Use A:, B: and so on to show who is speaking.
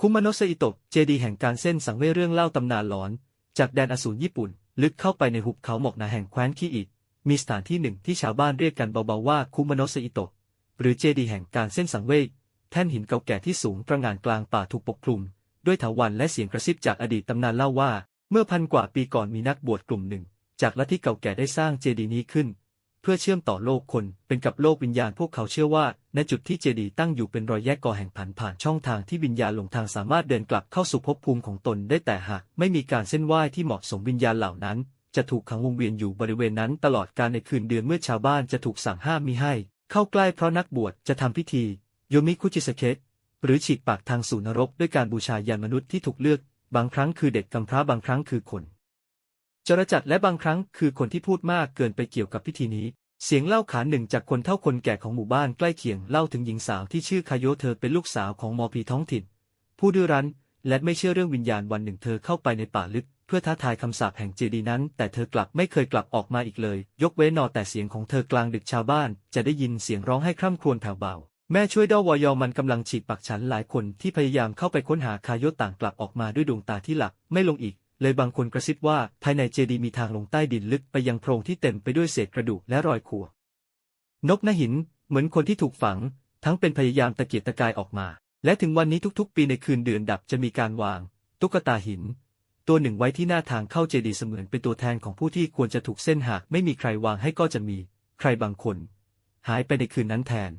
A: คุมาโนะเซอิโตะเจดีแห่งการเส้นสังเวยเรื่องเล่าตำนานหลอน จากแดนอสูรญี่ปุ่น ลึกเข้าไปในหุบเขาหมอกหนาแห่งแคว้นคีอิมีสถานที่หนึ่งที่ชาวบ้านเรียกกันเบาๆว่าคุมาโนะเซอิโตะหรือเจดีแห่งการเส้นสังเวยแท่นหินเก่าแก่ที่สูงประหง่านกลางป่าถูกปกคลุม ด้วยถาวัลย์และเสียงกระซิบจากอดีตตำนานเล่าว่า เมื่อพันกว่าปีก่อนมีนักบวชกลุ่มหนึ่ง จากลัทธิเก่าแก่ได้สร้างเจดีนี้ขึ้น เพื่อเชื่อมต่อโลกคนเป็นกับโลกวิญญาณพวกเขาเชื่อว่า ณจุดที่เจดีย์ตั้งอยู่เป็นรอยแยกก่อแห่งผันผ่านช่องทางที่วิญญาณหลงทางสามารถเดินกลับเข้าสู่ภพภูมิของตนได้แต่หากไม่มีการเส้นไหว้ที่เหมาะสมวิญญาณเหล่านั้น จะถูกขังวงเวียนอยู่บริเวณนั้นตลอดการในคืนเดือนเมื่อชาวบ้านจะถูกสั่งห้ามมิให้ เข้าใกล้เพราะนักบวชจะทำพิธีโยมิคุจิสเคะหรือฉีกปากทางสู่นรกด้วยการบูชายันมนุษย์ที่ถูกเลือก บางครั้งคือเด็กกำพร้าบางครั้งคือคนจรจัดและบางครั้งคือคนที่พูดมากเกินไปเกี่ยวกับพิธีนี้ เสียงเล่าขานหนึ่งจากคนเท่าคนแก่ของหมู่บ้านใกล้เคียงเล่าถึงหญิงสาวที่ชื่อคาโยเธอเป็นลูกสาวของมอพีท้องถิ่น ผู้ดื้อรั้นและไม่เชื่อเรื่องวิญญาณวันหนึ่งเธอเข้าไปในป่าลึก เพื่อท้าทายคำสาปแห่งเจดีนั้น แต่เธอกลับไม่เคยกลับออกมาอีกเลย ยกเว้นนอแต่เสียงของเธอกลางดึกชาวบ้าน จะได้ยินเสียงร้องให้คร่ำครวญแผ่วเบาแม่ช่วยด้อวอยอมันกำลังฉีกปักฉันหลายคนที่พยายามเข้าไปค้นหาคาโยต่างกลับออกมาด้วยดวงตาที่หลับไม่ลงอีก เลยบางคนกระซิบว่าภายในเจดีย์มีทางลงใต้ดินลึกไปยังโพรงที่เต็มไปด้วยเศษกระดูกและรอยข่วนกนหิน เหมือนคนที่ถูกฝัง ทั้งเป็นพยายามตะเกียกตะกายออกมา และถึงวันนี้ทุกๆ ปีในคืนเดือนดับจะมีการวาง ตุ๊กตาหิน ตัวหนึ่งไว้ที่หน้าทางเข้าเจดีย์เสมือนเป็นตัวแทนของผู้ที่ควรจะถูกเส้นหากไม่มีใครวางให้ก็จะมี ใครบางคน หายไปในคืนนั้นแทน